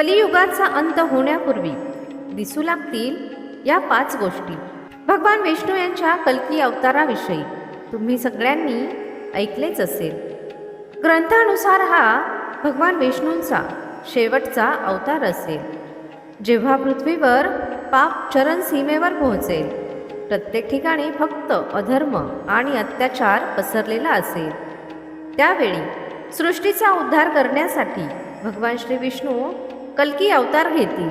कलियुगाचा अंत होण्यापूर्वी दिसू लागतील या पाच गोष्टी. भगवान विष्णू यांच्या कल्की अवताराविषयी तुम्ही सगळ्यांनी ऐकलेच असेल. ग्रंथानुसार हा भगवान विष्णूंचा शेवटचा अवतार असेल. जेव्हा पृथ्वीवर पाप चरण सीमेवर पोहोचेल प्रत्येक ठिकाणी फक्त अधर्म आणि अत्याचार पसरलेला असेल. त्यावेळी सृष्टीचा उद्धार करण्यासाठी भगवान श्री विष्णू कलकी अवतार घेतील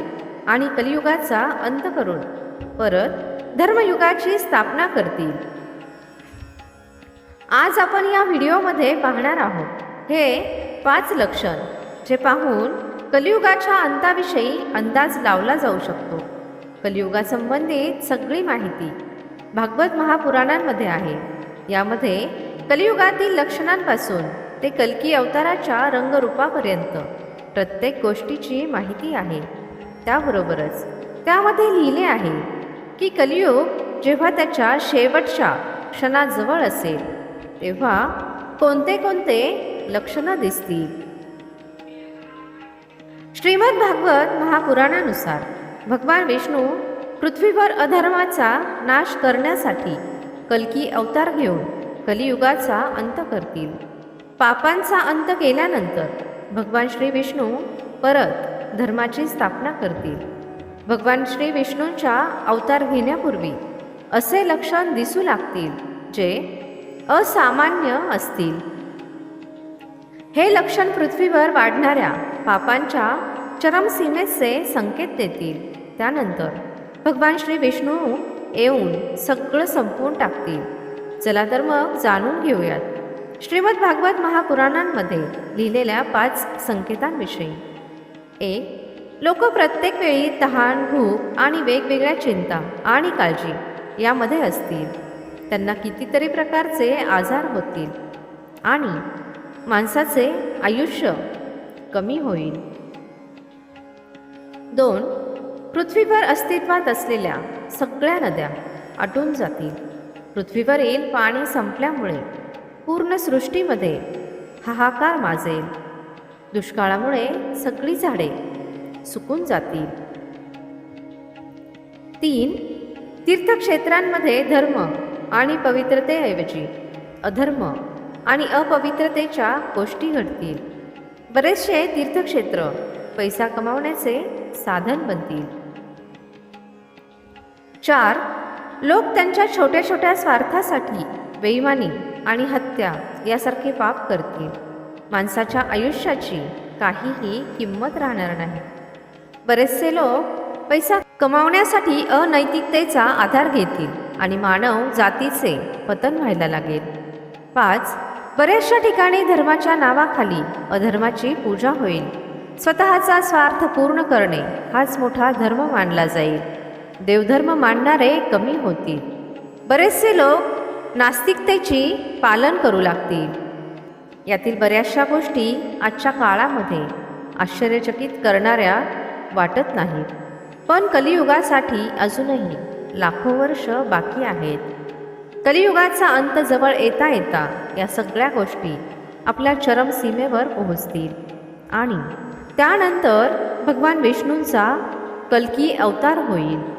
आणि कलियुगाचा अंत करून परत धर्मयुगाची स्थापना करतील. आज आपण या व्हिडिओमध्ये पाहणार आहोत. हे पाच लक्षण जे पाहून कलियुगाच्या अंताविषयी अंदाज लावला जाऊ शकतो. कलियुगासंबंधित सगळी माहिती भागवत महापुराणांमध्ये आहे. यामध्ये कलियुगातील लक्षणांपासून ते कलकी अवताराच्या रंगरूपापर्यंत प्रत्येक गोष्टीची माहिती आहे. त्याबरोबरच त्यामध्ये लिहिले आहे की कलियुग जेव्हा त्याच्या शेवटच्या क्षणाजवळ असेल तेव्हा कोणते कोणते लक्षणं दिसतील? श्रीमद भागवत महापुराणानुसार भगवान विष्णू पृथ्वीवर अधर्माचा नाश करण्यासाठी कलकी अवतार घेऊन कलियुगाचा अंत करतील. पापांचा अंत केल्यानंतर भगवान श्री विष्णू परत धर्माची स्थापना करतील. भगवान श्री विष्णूंच्या अवतार घेण्यापूर्वी असे लक्षण दिसू लागतील जे असामान्य असतील. हे लक्षण पृथ्वीवर वाढणाऱ्या पापांच्या चरमसीमेचे संकेत देतील. त्यानंतर भगवान श्री विष्णू येऊन सगळं संपवून टाकतील. चला तर मग जाणून घेऊयात. श्रीमद भागवत महापुराणांमध्ये लिहिलेल्या पाच संकेतांविषयी. एक लोक प्रत्येक वेळी तहान भूक आणि वेगवेगळ्या चिंता आणि काळजी यामध्ये असतील. त्यांना कितीतरी प्रकारचे आजार होतील. आणि माणसाचे आयुष्य कमी होईल. दोन पृथ्वीवर अस्तित्वात असलेल्या सगळ्या नद्या आटून जातील. पृथ्वीवरील पाणी संपल्यामुळे पूर्ण सृष्टीमध्ये हाहाकार माजेल. दुष्काळामुळे सगळी झाडे सुकून जातील. तीन तीर्थक्षेत्रांमध्ये धर्म आणि पवित्रतेऐवजी अधर्म आणि अपवित्रतेच्या गोष्टी घडतील. बरेचसे तीर्थक्षेत्र पैसा कमावण्याचे साधन बनतील. चार लोक त्यांच्या छोट्या छोट्या स्वार्थासाठी बेईमानी आणि हत्या यासारखे पाप करतील. माणसाच्या आयुष्याची काहीही किंमत राहणार नाही. बरेचसे लोक पैसा कमावण्यासाठी अनैतिकतेचा आधार घेतील आणि मानव जातीचे पतन व्हायला लागेल. पाच बऱ्याचशा ठिकाणी धर्माच्या नावाखाली अधर्माची पूजा होईल. स्वतःचा स्वार्थ पूर्ण करणे हाच मोठा धर्म मानला जाईल. देवधर्म मानणारे कमी होतील. बरेचसे लोक नास्तिकतेची पालन करू लागतील. यातील बऱ्याचशा गोष्टी आजच्या काळामध्ये आश्चर्यचकित करणाऱ्या वाटत नाहीत. पण कलियुगासाठी अजूनही लाखो वर्ष बाकी आहेत. कलियुगाचा अंत जवळ येता येता या सगळ्या गोष्टी आपल्या चरमसीमेवर पोहोचतील. आणि त्यानंतर भगवान विष्णूंचा कलकी अवतार होईल.